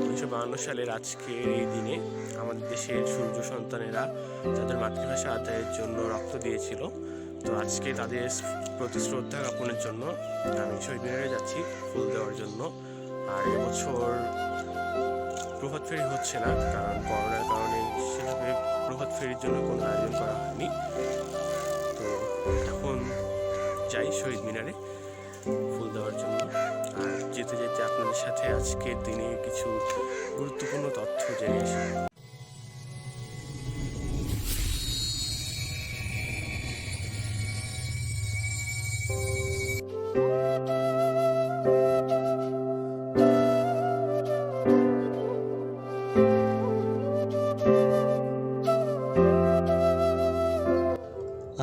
উনিশশো বাহান্ন সালের আজকের এই দিনে আমাদের দেশের সূর্য সন্তানেরা তাদের মাতৃভাষা আদায়ের জন্য রক্ত দিয়েছিল। তো আজকে তাদের প্রতি শ্রদ্ধা জ্ঞাপনের জন্য আমি শহীদ মিনারে যাচ্ছি ফুল দেওয়ার জন্য। আর এবছর প্রভাত ফেরি হচ্ছে না, কারণ করোনার কারণে সেভাবে প্রভাত ফেরির জন্য কোনো আয়োজন করা হয়নি। তো এখন যাই শহীদ মিনারে ফুল দেওয়ার জন্য। আর আপনাদের সাথে আজকের দিনে কিছু গুরুত্বপূর্ণ তথ্য জেনে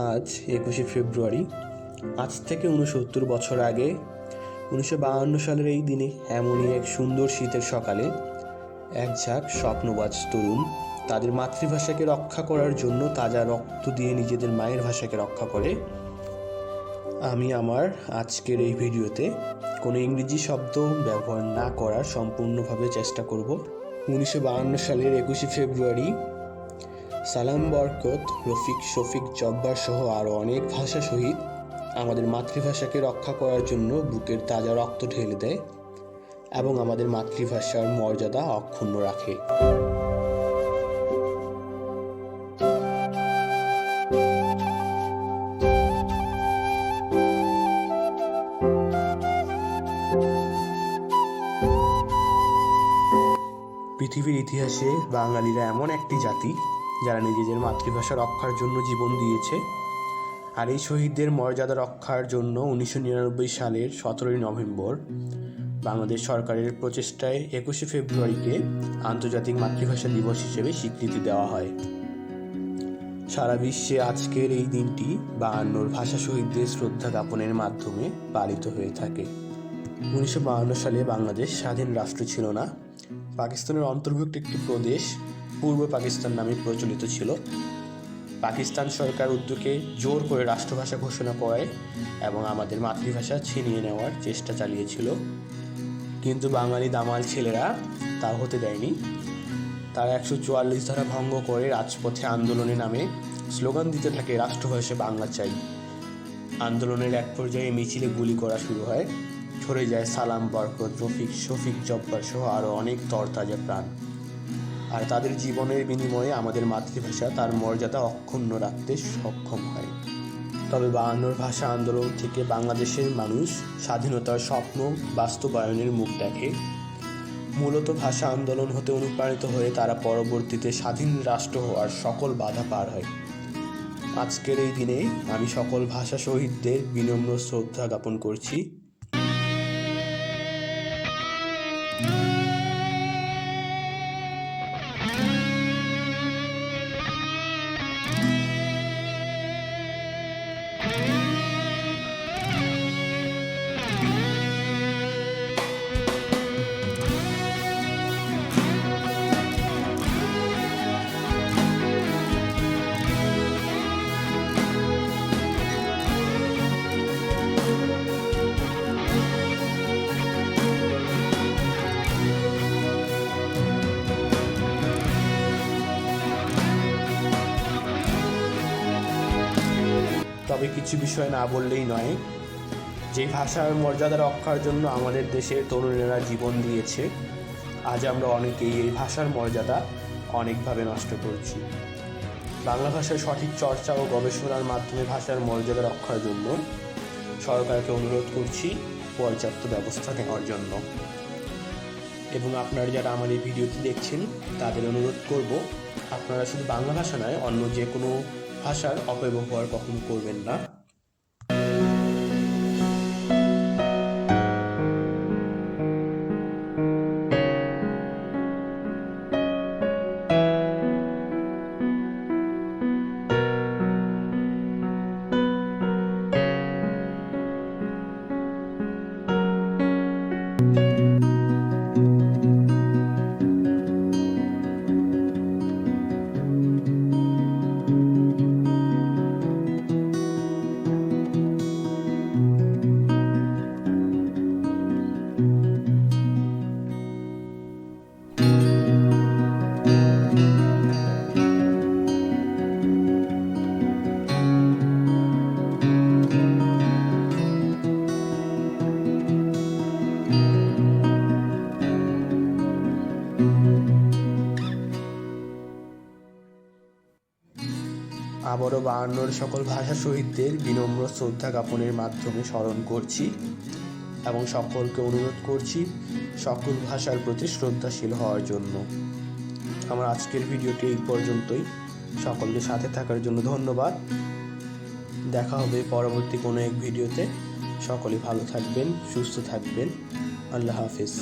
আজ একুশে ফেব্রুয়ারি, আজ থেকে উনসত্তর বছর আগে উনিশশো সালের এই দিনে এমনই এক সুন্দর শীতের সকালে এক ঝাঁক স্বপ্নবাজ তরুণ তাদের মাতৃভাষাকে রক্ষা করার জন্য তাজা রক্ত দিয়ে নিজেদের মায়ের ভাষাকে রক্ষা করে। আমি আমার আজকের এই ভিডিওতে কোনো ইংরেজি শব্দ ব্যবহার না করার সম্পূর্ণভাবে চেষ্টা করব। উনিশশো সালের একুশে ফেব্রুয়ারি সালাম বরকত, রফিক, শফিক, জব্বার সহ আরও অনেক ভাষা শহীদ আমাদের মাতৃভাষাকে রক্ষা করার জন্য বুকের তাজা রক্ত ঢেলে দেয় এবং আমাদের মাতৃভাষার মর্যাদা অক্ষুণ্ণ রাখে। পৃথিবীর ইতিহাসে বাঙালিরা এমন একটি জাতি যারা নিজেদের মাতৃভাষা রক্ষার জন্য জীবন দিয়েছে। আর এই শহীদদের মর্যাদা রক্ষার জন্য উনিশশো নিরানব্বই সালের সতেরোই নভেম্বর বাংলাদেশ সরকারের প্রচেষ্টায় একুশে ফেব্রুয়ারিকে আন্তর্জাতিক মাতৃভাষা দিবস হিসেবে স্বীকৃতি দেওয়া হয়। সারা বিশ্বে আজকের এই দিনটি বায়ান্নর ভাষা শহীদদের শ্রদ্ধা জ্ঞাপনের মাধ্যমে পালিত হয়ে থাকে। উনিশশো সালে বাংলাদেশ স্বাধীন রাষ্ট্র ছিল না। পাকিস্তানের অন্তর্ভুক্ত একটি প্রদেশ পূর্ব পাকিস্তান নামে প্রচলিত ছিল। পাকিস্তান সরকার উদ্যোগে জোর করে রাষ্ট্রভাষা ঘোষণা করে এবং আমাদের মাতৃভাষা ছিনিয়ে নেওয়ার চেষ্টা চালিয়েছিল। কিন্তু বাঙালি দামাল ছেলেরা তা হতে দেয়নি। তারা একশো চুয়াল্লিশ ধারা ভঙ্গ করে রাজপথে আন্দোলনে নামে। স্লোগান দিতে থাকে রাষ্ট্রভাষা বাংলা চাই। আন্দোলনের এক পর্যায়ে মিছিলে গুলি করা শুরু হয়। ঝরে যায় সালাম বরকত, রফিক, শফিক জব্বার সহ আরও অনেক তরতাজা প্রাণ। আর তাদের জীবনের বিনিময়ে আমাদের মাতৃভাষা তার মর্যাদা অক্ষুণ্ণ রাখতে সক্ষম হয়। তবে বায়ান্নর ভাষা আন্দোলন থেকে বাংলাদেশের মানুষ স্বাধীনতার স্বপ্ন বাস্তবায়নের মুখ দেখে। মূলত ভাষা আন্দোলন হতে অনুপ্রাণিত হয়ে তারা পরবর্তীতে স্বাধীন রাষ্ট্র হওয়ার সকল বাধা পার হয়। আজকের এই দিনে আমি সকল ভাষা শহীদদের বিনম্র শ্রদ্ধা জ্ঞাপন করছি। তবে কিছু বিষয় না বললেই নয়। যে ভাষার মর্যাদা রক্ষার জন্য আমাদের দেশের তরুণেরা জীবন দিয়েছে, আজ আমরা অনেকেই এই ভাষার মর্যাদা অনেকভাবে নষ্ট করছি। বাংলা ভাষার সঠিক চর্চা ও গবেষণার মাধ্যমে ভাষার মর্যাদা রক্ষার জন্য সরকারকে অনুরোধ করছি পর্যাপ্ত ব্যবস্থা নেওয়ার জন্য। এবং আপনারা যারা আমার এই ভিডিওটি দেখছেন, তাদের অনুরোধ করব, আপনারা শুধু বাংলা ভাষা নয়, অন্য যে কোনো ভাষার অপব্যবহার কখনো করবেন না। বাহান্নর সকল ভাষা শহীদদের বিনম্র শ্রদ্ধা জ্ঞাপনের মাধ্যমে স্মরণ করছি এবং সকলকে অনুরোধ করছি সকল ভাষার প্রতি শ্রদ্ধাশীল হওয়ার জন্য। আমার আজকের ভিডিওটি এই পর্যন্তই। সকলকে সাথে থাকার জন্য ধন্যবাদ। দেখা হবে পরবর্তী কোনো এক ভিডিওতে। সকলে ভালো থাকবেন, সুস্থ থাকবেন। আল্লাহ হাফিজ।